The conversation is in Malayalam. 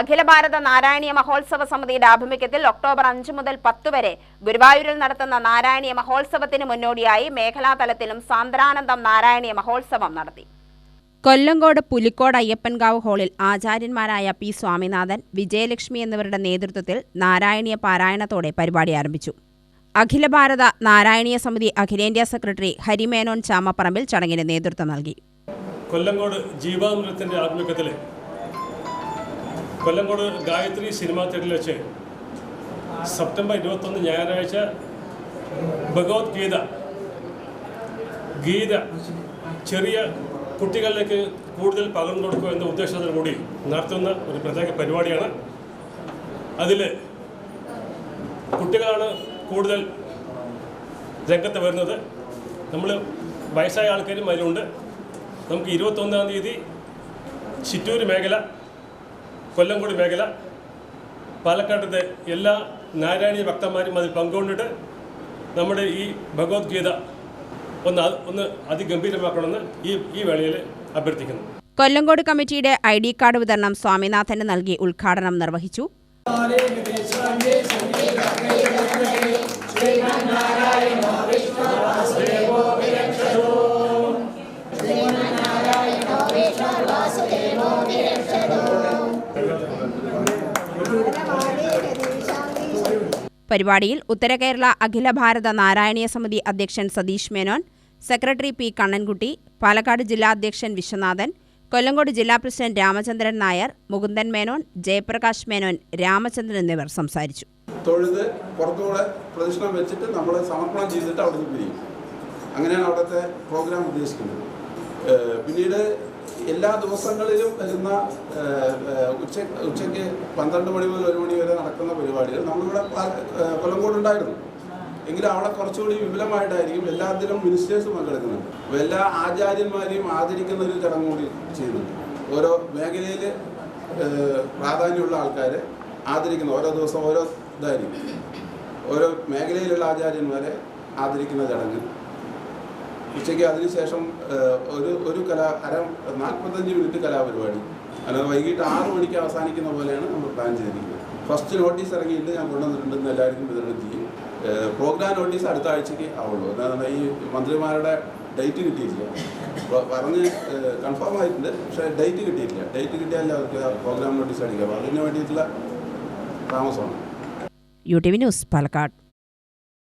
അഖില ഭാരത നാരായണീയ മഹോത്സവ സമിതിയുടെ ആഭിമുഖ്യത്തിൽ ഒക്ടോബർ അഞ്ച് മുതൽ പത്ത് വരെ ഗുരുവായൂരിൽ നടത്തുന്ന നാരായണീയ മഹോത്സവത്തിന് മുന്നോടിയായി മേഖലാതലത്തിലും സാന്ദ്രാനന്ദം നാരായണീയ മഹോത്സവം നടത്തി. കൊല്ലങ്കോട് പുലിക്കോട് അയ്യപ്പൻകാവ് ഹാളിൽ ആചാര്യന്മാരായ പി സ്വാമിനാഥൻ വിജയലക്ഷ്മി എന്നിവരുടെ നേതൃത്വത്തിൽ നാരായണീയ പാരായണത്തോടെ പരിപാടി ആരംഭിച്ചു. അഖില ഭാരത നാരായണീയ സമിതി അഖിലേന്ത്യാ സെക്രട്ടറി ഹരിമേനോൻ ചാമപ്പറമ്പിൽ ചടങ്ങിന് നേതൃത്വം നൽകി. കൊല്ലങ്കോട് ജീവാമൃതത്തിന്റെ ആഭിമുഖ്യത്തിൽ കൊല്ലങ്കോട് ഗായത്രി സിനിമാ തിയേറ്ററിൽ വെച്ച് സെപ്റ്റംബർ ഇരുപത്തൊന്ന് ഞായറാഴ്ച ഭഗവത്ഗീത ഗീത ചെറിയ കുട്ടികളിലേക്ക് കൂടുതൽ പകർന്നു കൊടുക്കുക എന്ന ഉദ്ദേശത്തോടു കൂടി നടത്തുന്ന ഒരു പ്രത്യേക പരിപാടിയാണ്. അതിൽ കുട്ടികളാണ് കൂടുതൽ രംഗത്ത് വരുന്നത്. നമ്മൾ വയസ്സായ ആൾക്കാരും അതിലുണ്ട്. നമുക്ക് ഇരുപത്തൊന്നാം തീയതി ചിറ്റൂർ മേഖല കൊല്ലംകോട് മേഖല പാലക്കാട്ടത്തെ എല്ലാ നാരായണീയ ഭക്തന്മാരും അതിൽ പങ്കുകൊണ്ടിട്ട് നമ്മുടെ ഈ ഭഗവത്ഗീത ഒന്ന് ഒന്ന് അതിഗംഭീരമാക്കണമെന്ന് ഈ ഈ വേളയിൽ അഭ്യർത്ഥിക്കുന്നു. കൊല്ലംകോട് കമ്മിറ്റിയുടെ ഐ ഡി കാർഡ് വിതരണം സ്വാമിനാഥന് നൽകി ഉദ്ഘാടനം നിർവഹിച്ചു. പരിപാടിയിൽ ഉത്തര കേരള അഖില ഭാരത നാരായണീയ സമിതി അധ്യക്ഷൻ സതീഷ് മേനോൻ സെക്രട്ടറി പി കണ്ണൻകുട്ടി പാലക്കാട് ജില്ലാ അധ്യക്ഷൻ വിശ്വനാഥൻ കൊല്ലങ്കോട് ജില്ലാ പ്രസിഡന്റ് രാമചന്ദ്രൻ നായർ മുകുന്ദൻ മേനോൻ ജയപ്രകാശ് മേനോൻ രാമചന്ദ്രൻ എന്നിവർ സംസാരിച്ചു. തൊഴുത് പുറത്തുകൂടെ പ്രദക്ഷിണം വെച്ചിട്ട് നമ്മൾ സമർപ്പണം ചെയ്തിട്ട് അവിടെ നിന്ന് പിരിയും. അങ്ങനെയാണ് അവിടുത്തെ പ്രോഗ്രാം ഉദ്ദേശിക്കുന്നത്. പിന്നീട് എല്ലാ ദിവസങ്ങളിലും വരുന്ന ഉച്ച ഉച്ചയ്ക്ക് പന്ത്രണ്ട് മണി മുതൽ ഒരു മണി വരെ നടക്കുന്ന പരിപാടികൾ നമ്മളിവിടെ ഉണ്ടായിരുന്നു എങ്കിലും അവിടെ കുറച്ചുകൂടി വിപുലമായിട്ടായിരിക്കും എല്ലാത്തിലും മിനിസ്റ്റേഴ്സ് പങ്കെടുക്കുന്നുണ്ട് അപ്പോൾ എല്ലാ ആചാര്യന്മാരെയും ആദരിക്കുന്ന ഒരു ചടങ്ങ് കൂടി ചെയ്യുന്നുണ്ട്. ഓരോ മേഖലയിൽ പ്രാധാന്യമുള്ള ആൾക്കാരെ ആദരിക്കുന്ന ഓരോ ദിവസം ഓരോ ഇതായിരിക്കും. ഓരോ മേഖലയിലുള്ള ആചാര്യന്മാരെ ആദരിക്കുന്ന ചടങ്ങ്. ഉച്ചയ്ക്ക് അതിനുശേഷം ഒരു ഒരു കലാ അര നാൽപ്പത്തഞ്ച് മിനിറ്റ് കലാപരിപാടി. അല്ലാതെ വൈകിട്ട് ആറ് മണിക്ക് അവസാനിക്കുന്ന പോലെയാണ് നമ്മൾ പ്ലാൻ ചെയ്തിരിക്കുന്നത്. ഫസ്റ്റ് നോട്ടീസ് ഇറങ്ങിയിട്ട് ഞാൻ കൊണ്ടുവന്നിട്ടുണ്ടെന്ന് എല്ലാവർക്കും വിതരണം ചെയ്യും. പ്രോഗ്രാം നോട്ടീസ് അടുത്ത ആഴ്ചയ്ക്ക് ആവുള്ളൂ. അതാണ് ഈ മന്ത്രിമാരുടെ ഡേറ്റ് കിട്ടിയിട്ടില്ല. പറഞ്ഞ് കൺഫേം ആയിട്ടുണ്ട് പക്ഷേ ഡേറ്റ് കിട്ടിയിട്ടില്ല. ഡേറ്റ് കിട്ടിയാലേ അവർക്ക് പ്രോഗ്രാം നോട്ടീസ് അടിക്കാം. അതിന് വേണ്ടിയിട്ടുള്ള താമസമാണ്. U T V news Palakkad.